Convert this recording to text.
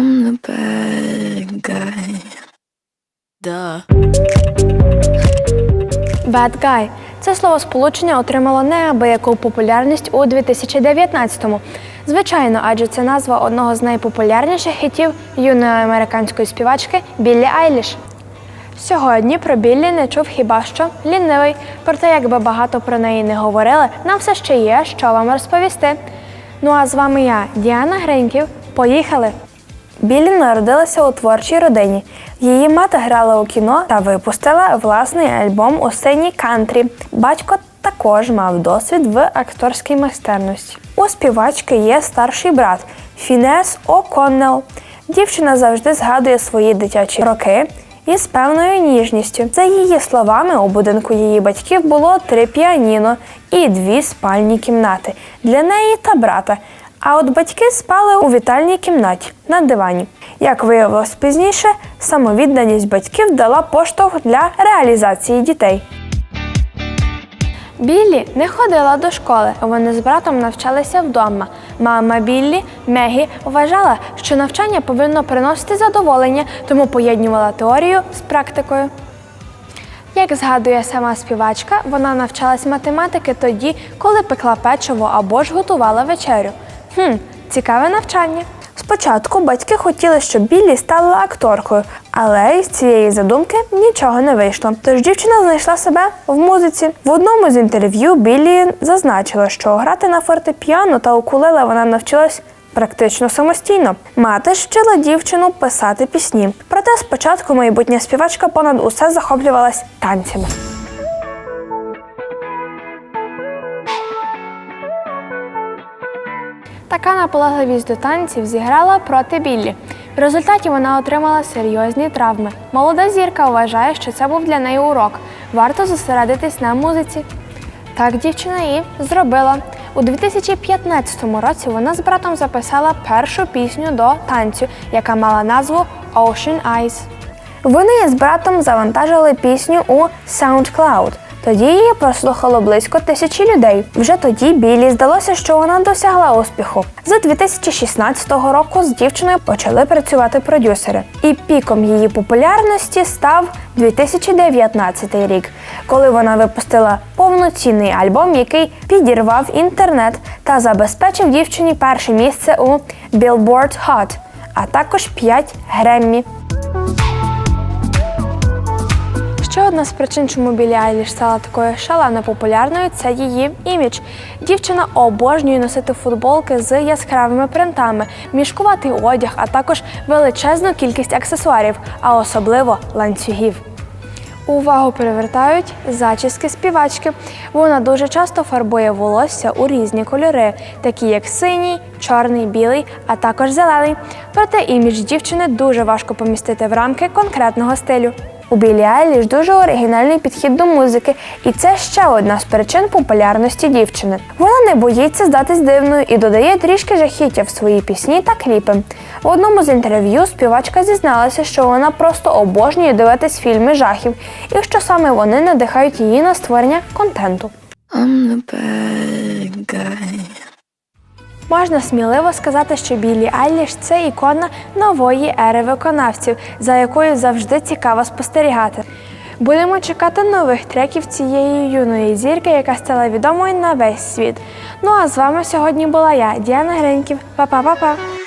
I'm the bad guy. Duh. Bad Guy – це словосполучення отримало неабияку популярність у 2019-му. Звичайно, адже це назва одного з найпопулярніших хітів юної американської співачки Біллі Айліш. Сьогодні про Біллі не чув хіба що лінивий. Проте, якби багато про неї не говорили, нам все ще є, що вам розповісти. Ну а з вами я, Діана Гриньків. Поїхали! Біллі народилася у творчій родині. Її мати грала у кіно та випустила власний альбом у сцені кантрі. Батько також мав досвід в акторській майстерності. У співачки є старший брат Фінес О'Коннелл. Дівчина завжди згадує свої дитячі роки із певною ніжністю. За її словами, у будинку її батьків було три піаніно і дві спальні кімнати для неї та брата. А от батьки спали у вітальній кімнаті на дивані. Як виявилось пізніше, самовідданість батьків дала поштовх для реалізації дітей. Біллі не ходила до школи. Вони з братом навчалися вдома. Мама Біллі Мегі вважала, що навчання повинно приносити задоволення, тому поєднувала теорію з практикою. Як згадує сама співачка, вона навчалась математики тоді, коли пекла печиво або ж готувала вечерю. Хм, цікаве навчання. Спочатку батьки хотіли, щоб Біллі стала акторкою, але із цієї задумки нічого не вийшло. Тож дівчина знайшла себе в музиці. В одному з інтерв'ю Біллі зазначила, що грати на фортепіано та укулеле вона навчилась практично самостійно. Мати вчила дівчину писати пісні. Проте спочатку майбутня співачка понад усе захоплювалась танцями. Така наполегливість до танців зіграла проти Біллі. В результаті вона отримала серйозні травми. Молода зірка вважає, що це був для неї урок. Варто зосередитись на музиці. Так дівчина і зробила. У 2015 році вона з братом записала першу пісню до танцю, яка мала назву Ocean Eyes. Вони з братом завантажили пісню у SoundCloud. Тоді її прослухало близько тисячі людей. Вже тоді Білі здалося, що вона досягла успіху. З 2016 року з дівчиною почали працювати продюсери. І піком її популярності став 2019 рік, коли вона випустила повноцінний альбом, який підірвав інтернет та забезпечив дівчині перше місце у Billboard Hot, а також 5 Греммі. Ще одна з причин, чому Білі Айліш стала такою шалено популярною, це її імідж. Дівчина обожнює носити футболки з яскравими принтами, мішкуватий одяг, а також величезну кількість аксесуарів, а особливо ланцюгів. Увагу привертають зачіски співачки. Вона дуже часто фарбує волосся у різні кольори, такі як синій, чорний, білий, а також зелений. Проте імідж дівчини дуже важко помістити в рамки конкретного стилю. У Білі Айліш дуже оригінальний підхід до музики, і це ще одна з причин популярності дівчини. Вона не боїться здатись дивною і додає трішки жахіття в свої пісні та кліпи. В одному з інтерв'ю співачка зізналася, що вона просто обожнює дивитись фільми жахів, і що саме вони надихають її на створення контенту. I'm the bad guy. Можна сміливо сказати, що Білі Айліш це ікона нової ери виконавців, за якою завжди цікаво спостерігати. Будемо чекати нових треків цієї юної зірки, яка стала відомою на весь світ. Ну а з вами сьогодні була я, Діана Гриньків. Па-па-па-па!